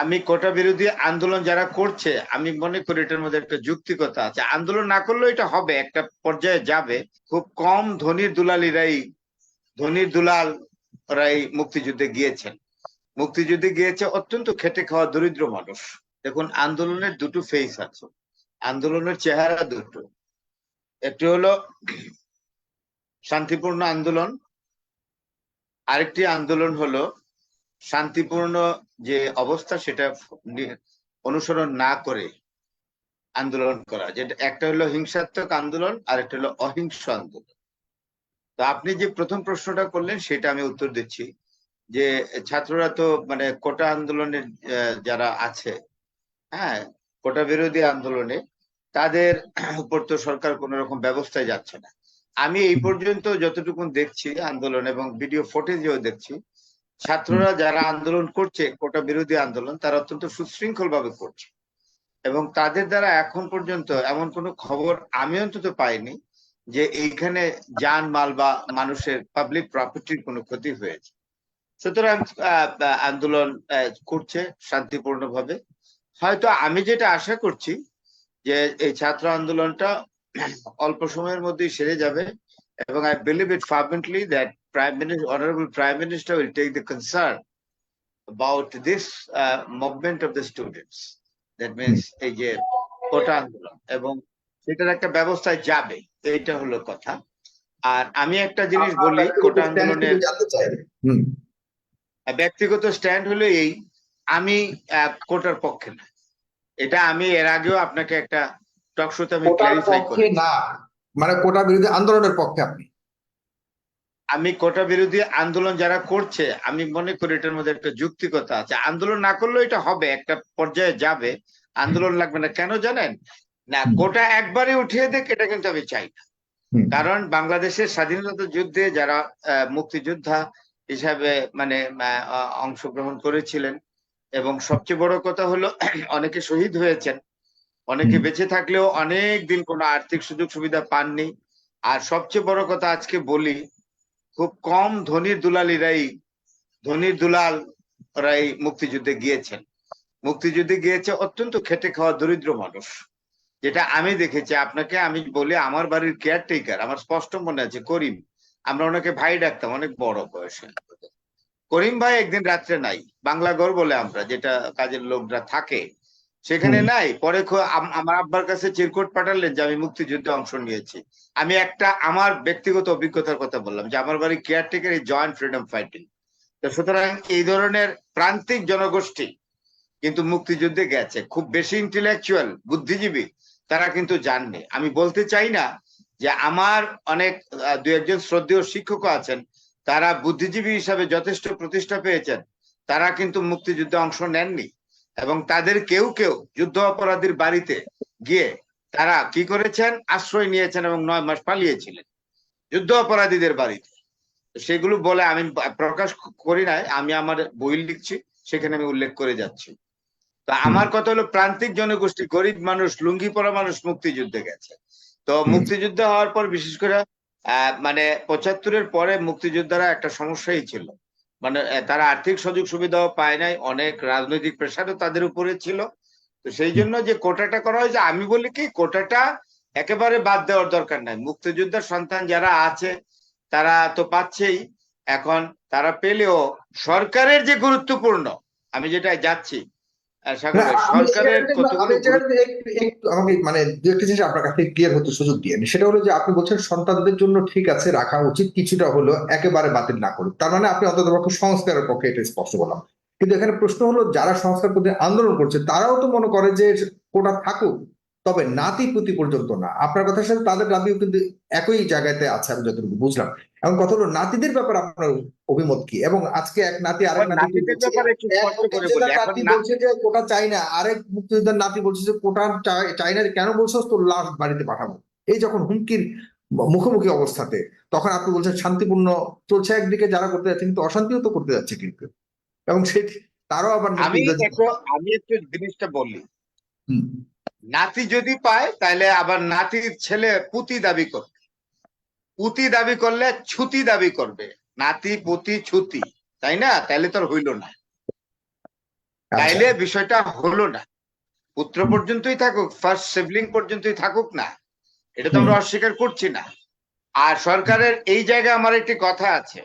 আমি কোটা বিরোধী আন্দোলন যারা করছে, আমি মনে করি এটার মধ্যে একটা যুক্তিকতা আছে। আন্দোলন না করলেও এটা হবে, একটা পর্যায়ে যাবে। খুব কম ধনির দুলালিরাই ধনির দুলাল রাই মুক্তিযুদ্ধে গিয়েছেন। মুক্তিযুদ্ধে গিয়েছে অত্যন্ত খেটে খাওয়া দরিদ্র মানুষ। দেখুন, আন্দোলনের দুটো ফেস আছে। আন্দোলনের চেহারা দুটো। একটি হলো শান্তিপূর্ণ আন্দোলন, আরেকটি আন্দোলন হলো শান্তিপূর্ণ যে অবস্থা সেটা অনুসরণ না করে আন্দোলন করা। যেটা একটা হলো হিংসাত্মক আন্দোলন আর একটা হলো অহিংস আন্দোলন। তো আপনি যে প্রথম প্রশ্নটা করলেন, সেটা আমি উত্তর দিচ্ছি। যে ছাত্ররা তো মানে কোটা আন্দোলনের যারা আছে হ্যাঁ কোটা বিরোধী আন্দোলনে, তাদের উপর তো সরকার কোন রকম ব্যবস্থায় যাচ্ছে না। আমি এই পর্যন্ত যতটুকু দেখছি আন্দোলন এবং ভিডিও ফুটেজেও দেখছি ছাত্ররা যারা আন্দোলন করছে, কোটা বিরোধী আন্দোলন, তারা অত্যন্ত সুশৃঙ্খল ভাবে করছে। এবং তাদের দ্বারা এখন পর্যন্ত এমন কোনো খবর আমি অন্তত পাইনি যে এইখানে যান মাল বা মানুষের পাবলিক প্রপার্টির কোনো ক্ষতি হয়েছে। সুতরাং আন্দোলন করছে শান্তিপূর্ণভাবে। হয়তো আমি যেটা আশা করছি যে এই ছাত্র আন্দোলনটা অল্প সময়ের মধ্যেই সেরে যাবে এবং I believe it firmly that prime minister honourable prime minister will take the concern about this uh, movement of the students. That means এই যে কোটা আন্দোলন এবং সেটার একটা ব্যবস্থায় যাবে এইটা হলো কথা। আর আমি একটা জিনিস বলি কোটা আন্দোলনের ব্যক্তিগত স্ট্যান্ড হলো এই আমি আহ, কোটার পক্ষে না। এটা আমি এর আগেও আপনাকে একটা টক শোতে আমি ক্লারিফাই করি না। মানে কোটা বিরোধী আন্দোলনের পক্ষে আপনি। আমি কোটা বিরোধী আন্দোলন যারা করছে আমি মনে করি এটার মধ্যে একটা যুক্তিকতা আছে। আন্দোলন না করলেও এটা হবে একটা পর্যায়ে যাবে। আন্দোলন লাগবে না। কেন জানেন? না। কোটা একবারে উঠিয়ে দেখ এটা কিন্তু আমি চাই না। কারণ বাংলাদেশের স্বাধীনতা যুদ্ধে যারা মুক্তিযোদ্ধা হিসাবে মানে অংশগ্রহণ করেছিলেন এবং সবচেয়ে বড় কথা হলো অনেকে শহীদ হয়েছেন। অনেকে বেঁচে থাকলেও অনেক দিন কোনো আর্থিক সুযোগ সুবিধা পাননি। আর সবচেয়ে বড় কথা আজকে বলি খুব কম ধনির দুলালিরাই, ধনির দুলাল রাই মুক্তিযুদ্ধে গিয়েছেন। মুক্তিযুদ্ধে গিয়েছে অত্যন্ত খেটে খাওয়া দরিদ্র মানুষ। যেটা আমি দেখেছি, আপনাকে আমি বলি, আমার বাড়ির কেয়ারটেকার আমার স্পষ্ট মনে আছে, করিম। আমরা ওনাকে ভাই ডাকতাম, অনেক বড় বয়সে। করিম ভাই একদিন রাত্রে নাই, বাংলাগড় বলে আমরা, যেটা কাজের লোকরা থাকে সেখানে নাই। পরে আমার আব্বার কাছে চিরকুট পাঠালেন যে আমি মুক্তিযুদ্ধে অংশ নিয়েছি। আমি একটা আমার ব্যক্তিগত অভিজ্ঞতার কথা বললাম যে আমার বাড়ি কেয়ারটেকার এই জয়েন্ট ফ্রিডম ফাইটিং তো সুতরাং এই ধরনের প্রান্তিক জনগোষ্ঠী কিন্তু মুক্তিযুদ্ধে গেছে। খুব বেশি ইন্টেলেকচুয়াল বুদ্ধিজীবী তারা কিন্তু জাননি আমি বলতে চাই না যে আমার অনেক দু একজন শ্রদ্ধেয় শিক্ষকও আছেন। তারা বুদ্ধিজীবী হিসাবে যথেষ্ট প্রতিষ্ঠা পেয়েছেন। তারা কিন্তু মুক্তিযুদ্ধে অংশ নেননি। এবং তাদের কেউ কেউ যুদ্ধ অপরাধীর বাড়িতে গিয়ে তারা কি করেছেন? আশ্রয় নিয়েছেন এবং নয় মাস পালিয়েছিলেন যুদ্ধ অপরাধীদের বাড়িতে। সেগুলো বলে আমি প্রকাশ করি নাই আমি আমার বই লিখছি সেখানে আমি উল্লেখ করে যাচ্ছি। তো আমার কথা হলো প্রান্তিক জনগোষ্ঠী গরিব মানুষ লুঙ্গি পরা মানুষ মুক্তিযুদ্ধে গেছে। তো। মুক্তিযুদ্ধ হওয়ার পর বিশেষ করে আহ, মানে পঁচাত্তরের পরে মুক্তিযোদ্ধারা একটা সমস্যাই ছিল। মানে তারা আর্থিক সুযোগ সুবিধাও পায় নাই, অনেক রাজনৈতিক প্রেশারও তাদের উপরে ছিল। তো সেই জন্য যে কোটাটা করা হয়েছে, আমি বলি কি, কোটাটা একেবারে বাদ দেওয়ার দরকার নাই। মুক্তিযোদ্ধার সন্তান যারা আছে, তারা তো পাচ্ছেই। এখন তারা পেলেও সরকারের যে গুরুত্বপূর্ণ, আমি যেটা যাচ্ছি সরকারের একটু- আমাকে মানে দু একটা জিনিস আপনার কাছে ক্লিয়ার হতে সুযোগ দিয়ে। সেটা হলো যে আপনি বলছেন সন্তানদের জন্য ঠিক আছে রাখা উচিত। কিছুটা হলো একেবারে বাতিল না করুক। তার মানে আপনি অন্তত পক্ষে সংস্কারের পক্ষে এটা স্পষ্ট বললাম। কিন্তু এখানে প্রশ্ন হলো যারা সংস্কার প্রতি আন্দোলন করছে তারাও তো মনে করে যে কোটা থাকুক। তবে নাতি পুতি পর্যন্ত না। আপনার কথার সাথে তাদের দাবিও কিন্তু একই জায়গাতে আছে আমি যতটুকু বুঝলাম। এবং কথা হলো নাতিদের ব্যাপারে আপনার অভিমত কি? এবং আজকে এক নাতি আরেক নাতি নাতি বলছে যে কোটা চাই না। আরেক মুক্তিযোদ্ধার নাতি বলছে যে কোটা চাই- না কেন বলছো তোর লাশ বাড়িতে পাঠাবো? এই যখন হুমকির মুখোমুখি অবস্থাতে তখন আপনি বলছেন শান্তিপূর্ণ চলছে একদিকে যারা করতে যাচ্ছে কিন্তু অশান্তিও তো করতে যাচ্ছে কিন্তু। এবং সে তারও আবার আমি আমি একটু জিনিসটা বলি। হুম, নাতি যদি পায় তাহলে আবার নাতির ছেলে পুতি দাবি করবে। পুতি দাবি করলে ছুতি দাবি করবে। নাতি পুতি ছুতি তাই না? তাহলে তোর হইল না। আচ্ছা। তাইলে বিষয়টা হলো না। পুত্র পর্যন্তই থাকুক ফার্স্ট সিবলিং পর্যন্তই থাকুক না এটা তো আমরা অস্বীকার করছি না। আর সরকারের এই জায়গায় আমার একটি কথা আছে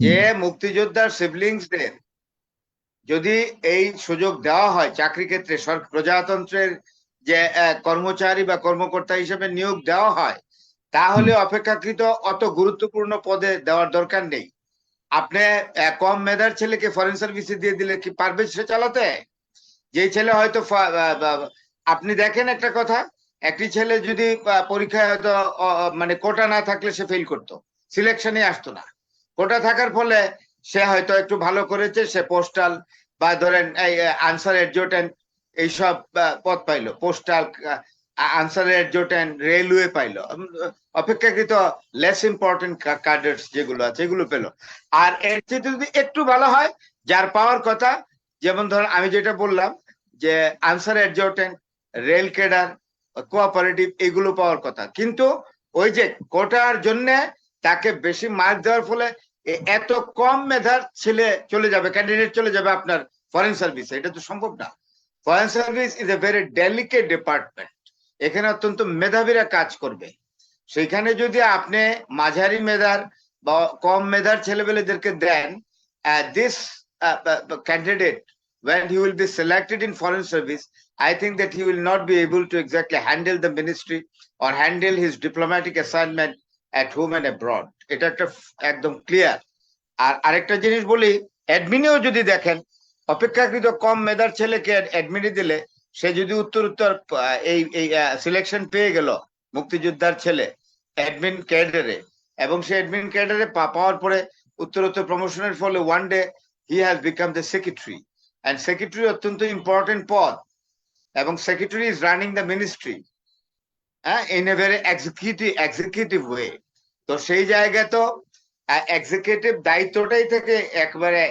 যে মুক্তিযোদ্ধার সিবলিংসদের যদি এই সুযোগ দেওয়া হয় চাকরি ক্ষেত্রে প্রজাতন্ত্রের যে কর্মচারী বা কর্মকর্তা হিসেবে নিয়োগ দেওয়া হয় তাহলে অপেক্ষাকৃত অত গুরুত্বপূর্ণ পদে দেওয়ার দরকার নেই। আপনি কম মেধার ছেলেকে ফরেন সার্ভিসে দিয়ে দিলে কি পারবে সে চালাতে? যে ছেলে হয়তো আপনি দেখেন একটা কথা একটি ছেলে যদি পরীক্ষায় হয়তো মানে কোটা না থাকলে সে ফেল করতো সিলেকশনে আসতো না। কোটা থাকার ফলে সে হয়তো একটু ভালো করেছে সে পোস্টাল বা ধরেন, এই আনসার এডজোটেন্ট এইসব পদ পাইলো পোস্টাল আনসার এডজোটেন্ট রেলওয়ে পাইলো অপেক্ষাকৃত লেস ইম্পর্টেন্ট কাডার্স যেগুলো আছে, এগুলো পেল। আর এর চেয়ে যদি একটু ভালো হয়, যার পাওয়ার কথা, যেমন ধরেন আমি যেটা বললাম যে, Ansar adjutant rail cadre cooperative এগুলো পাওয়ার কথা। কিন্তু ওই যে কোটার জন্য তাকে বেশি মার্ক দেওয়ার ফলে এত কম মেধার ছেলে চলে যাবে ক্যান্ডিডেট চলে যাবে আপনার ফরেন সার্ভিসে এটা তো সম্ভব না। Foreign service is a very delicate department এখানে অত্যন্ত মেধাবীরা কাজ করবে। সেখানে যদি আপনি মাঝারি মেধার বা কম মেধার ছেলেবেলেদেরকে দেন this candidate when he will be selected in foreign service, i think that he will not be able to exactly handle the ministry or handle his diplomatic assignment at home and abroad. এটা একটা একদম clear আর আরেকটা জিনিস বলি অ্যাডমিনেও যদি দেখেন, অপেক্ষাকৃত কম মেধার ছেলেকে অ্যাডমিনে দিলে, সে যদি উত্তর উত্তর এই এই সিলেকশন পেয়ে গেল মুক্তিযোদ্ধার ছেলে অ্যাডমিন ক্যাডারে এবং সে অ্যাডমিন ক্যাডারে পাওয়ার পরে উত্তর উত্তর প্রমোশনের ফলে one day he has become the secretary and secretary অত্যন্ত ইম্পর্টেন্ট পদ, এবং secretary is running the ministry in a very executive executive way তো সেই জায়গায় তো এক্সিকিউটিভ দায়িত্বটাই থেকে একবারে,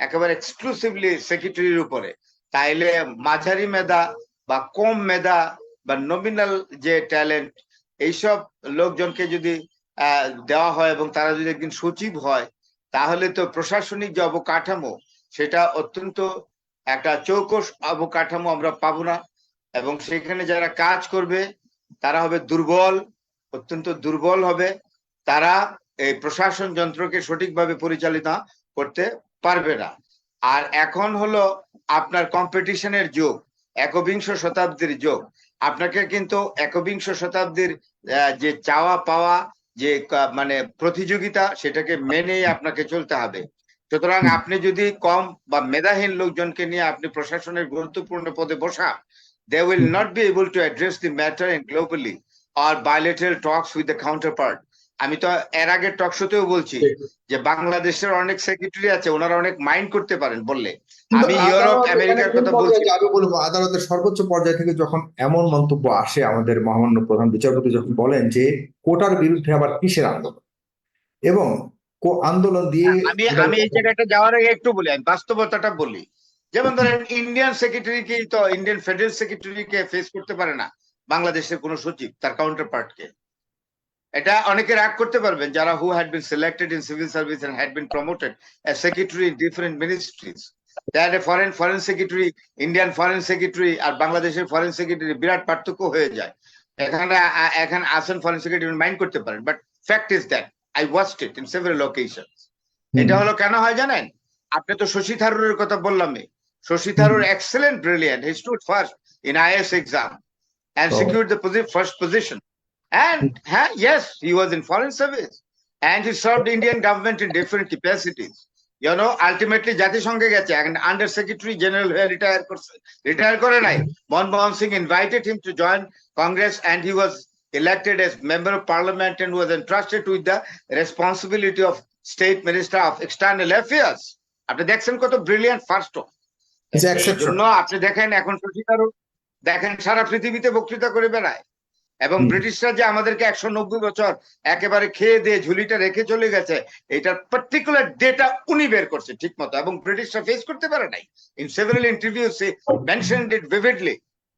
একেবারে এক্সক্লুসিভলি সেক্রেটারির উপরে। তাইলে মাঝারি মেধা বা কম মেধা বা নমিনাল যে ট্যালেন্ট এইসব লোকজনকে যদি দেওয়া হয় এবং তারা যদি একদিন সচিব হয়, তাহলে তো প্রশাসনিক যে অবকাঠামো, সেটা অত্যন্ত একটা চৌকস অবকাঠামো আমরা পাবো না। এবং সেখানে যারা কাজ করবে তারা হবে দুর্বল, অত্যন্ত দুর্বল হবে। তারা এই প্রশাসন যন্ত্রকে সঠিকভাবে পরিচালিত করতে পারবে না। আর এখন হলো আপনার কম্পিটিশনের যুগ, একবিংশ শতাব্দীর যুগ। আপনাকে কিন্তু একবিংশ শতাব্দীর যে চাওয়া পাওয়া, যে মানে প্রতিযোগিতা, সেটাকে মেনেই আপনাকে চলতে হবে। সুতরাং আপনি যদি কম বা মেধাহীন লোকজনকে নিয়ে আপনি প্রশাসনের গুরুত্বপূর্ণ পদে বসা they will not be able to address the matter in globally or bilateral talks with the counterpart. আমি তো এর আগে টক শোতেও বলছি যে বাংলাদেশের অনেক সেক্রেটারি আছে ওনারা অনেক মাইন্ড করতে পারেন বললে। আমি ইউরোপ আমেরিকার কথা বলছি। আমি বলব আদালতের সর্বোচ্চ পর্যায় থেকে যখন এমন মন্তব্য আসে আমাদের মহামান্য প্রধান বিচারপতি যখন বলেন যে কোটার বিরুদ্ধে আবার কিসের আন্দোলন? এবং কো- আন্দোলন দিয়ে আমি আমি এই জায়গাটা যাওয়ার আগে একটু বলি আমি বাস্তবতাটা বলি। যেমন ধরেন ইন্ডিয়ান সেক্রেটারিকে তো ইন্ডিয়ান ফেডারেল সেক্রেটারিকে ফেস করতে পারে না বাংলাদেশের কোন সচিব তার কাউন্টার পার্টকে এটা অনেকে রাগ করতে পারবেন যারা who had been selected in civil service and had been promoted a secretary in different ministries a foreign foreign secretary Indian foreign secretary আর বাংলাদেশের ফরেন সেক্রেটারি বিরাট পার্থক্য হয়ে যায়। এখানে এখানে আসেন ফরেন সেক্রেটারি মাইন্ড করতে পারেন but fact is that I watched it in several location এটা হলো কেন হয় জানেন? আপনি তো শশী থারুরের কথা বললামই। Shashi Tharoor excellent brilliant he stood first in IAS exam and Oh. secured the posi- first position and ha- yes he was in foreign service and he served indian government in different capacities you know ultimately জাতিসংঘে গেছে and under secretary general হয়ে retire করছে retire করে নাই Manmohan Singh invited him to join congress and he was elected as member of parliament and was entrusted with the responsibility of state minister of external affairs আপনি দেখছেন কত brilliant first It's exceptional. জন্য আপনি দেখেন এখন শশী থারুর দেখেন সারা পৃথিবীতে বক্তৃতা করে বেড়ায়। এবং ব্রিটিশরা যে আমাদেরকে একশো নব্বই বছর একেবারে খেয়ে দিয়ে ঝুলিটা রেখে চলে গেছে এটার পার্টিকুলার ডেটা উনি বের করছে ঠিক মতো এবং ব্রিটিশরা ফেস করতে পারে নাই। In several interviews mention it vividly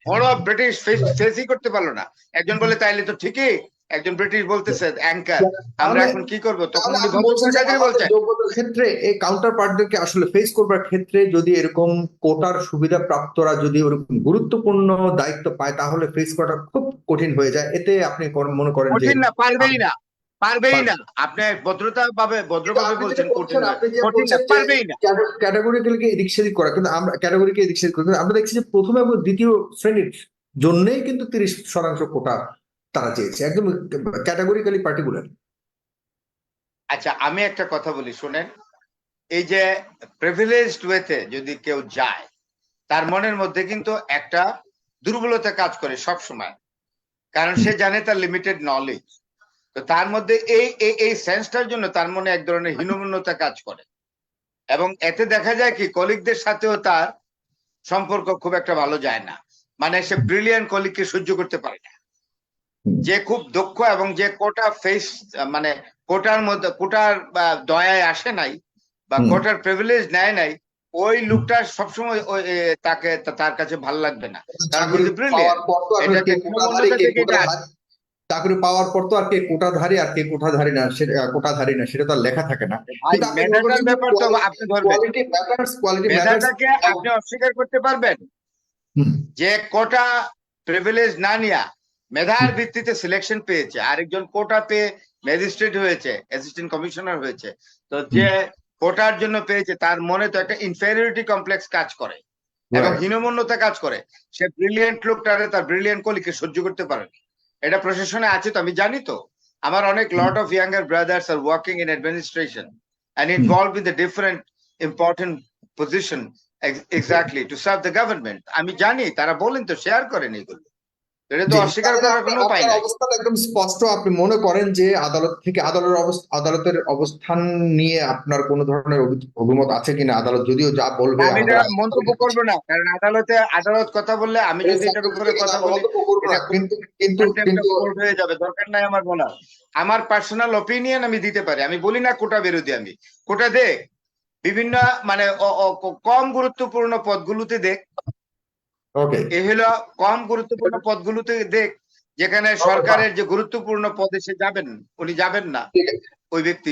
বড় ব্রিটিশ ফেসই করতে পারল না। একজন বলে তাইলে তো ঠিকই একজন ব্রিটিশ বলতেছে অ্যাঙ্কার আমরা এখন কি করব? তখন উনি বলছেন ক্ষেত্রে এই কাউন্টার পার্টদেরকে আসলে ফেস করবার ক্ষেত্রে যদি এরকম কোটার সুবিধা প্রাপ্তরা যদি ওরকম গুরুত্বপূর্ণ দায়িত্ব পায় তাহলে ফেস করাটা খুব কঠিন হয়ে যায়। এতে আপনি মনে করেন যে কঠিন না পারবেই না পারবেই না। আপনি ভদ্রতা ভাবে ভদ্রভাবে বলছেন কঠিন না কঠিন না পারবেই না। ক্যাটাগরিক্যালকে এদিক সেদিক করা কিন্তু আমরা ক্যাটাগরিকে এদিক সেদিক করা আমরা দেখছি যে প্রথম এবং দ্বিতীয় শ্রেণির জন্যই কিন্তু তিরিশ শতাংশ কোটা তারা চেয়েছে। একদম ক্যাটাগরিক্যালি পার্টিকুলার আচ্ছা আমি একটা কথা বলি, শুনেন। এই যে প্রিভিলেজড ওয়েতে যদি কেউ যায়, তার মনের মধ্যে কিন্তু একটা দুর্বলতা কাজ করে সব সময় কারণ সে জানে তার লিমিটেড নলেজ তো তার মধ্যে এই এই সেন্সটার জন্য তার মনে এক ধরনের হীনমন্যতা কাজ করে। এবং এতে দেখা যায় কি কলিগদের সাথেও তার সম্পর্ক খুব একটা ভালো যায় না। মানে সে ব্রিলিয়ান কলিগকে সহ্য করতে পারে না। যে খুব দক্ষ এবং যে কোটা ফেস মানে কোটার মধ্যে কোটার দয়ায় আসে নাই বা কোটার প্রিভিলেজ নেয় নাই ওই লোকটা সবসময় ওই তাকে তার কাছে ভালো লাগবে না। চাকরি পাওয়ার পর তো আর কে কোটাধারী আর কে কোটাধারী না সেটা কোটাধারী না সেটা তো আর লেখা থাকে না। আপনি অস্বীকার করতে পারবেন? যে কোটা প্রিভিলেজ না নিয়া মেধার ভিত্তিতে সিলেকশন পেয়েছে আরেকজন কোটা পেয়ে ম্যাজিস্ট্রেট হয়েছে অ্যাসিস্ট্যান্ট কমিশনার হয়েছে। তো যে কোটার জন্য পেয়েছে তার মনে তো একটা ইনফেরিয়রিটি কমপ্লেক্স কাজ করে এবং হীনমন্যতা কাজ করে। সে ব্রিলিয়েন্ট লোকটারে তার ব্রিলিয়েন্ট কলিকে সহ্য করতে পারে এটা প্রশাসনে আছে তো আমি জানি তো। আমার অনেক lot of younger brothers are working in administration involved with the different important position ex- exactly to serve the government আমি জানি তারা বলেন তো শেয়ার করেন এগুলো। এটা তো অস্বীকার করার কোনো উপায় নাই। অবস্থান একদম স্পষ্ট। আপনি মনে করেন যে আদালত থেকে আদালতের আদালতের অবস্থান নিয়ে আপনার কোন ধরনের অভিমত আছে কিনা? আদালত যদিও যা বলবে আমি এটা মন্তব্য করব না কারণ আদালতে আদালত কথা বললে আমি যদি এটার উপরে কথা বলি কিন্তু কিন্তু কিন্তু হয়ে যাবে দরকার নাই আমার বলার। আমার পার্সোনাল ওপিনিয়ন আমি দিতে পারি আমি বলি না কোটা বিরোধী আমি। কোটা দেখ বিভিন্ন মানে কম গুরুত্বপূর্ণ পদগুলোতে দেখ ওকে এ হলো কম গুরুত্বপূর্ণ পদগুলোতে দেখ যেখানে সরকারের যে গুরুত্বপূর্ণ পদে সে যাবেন উনি যাবেন না ওই ব্যক্তি।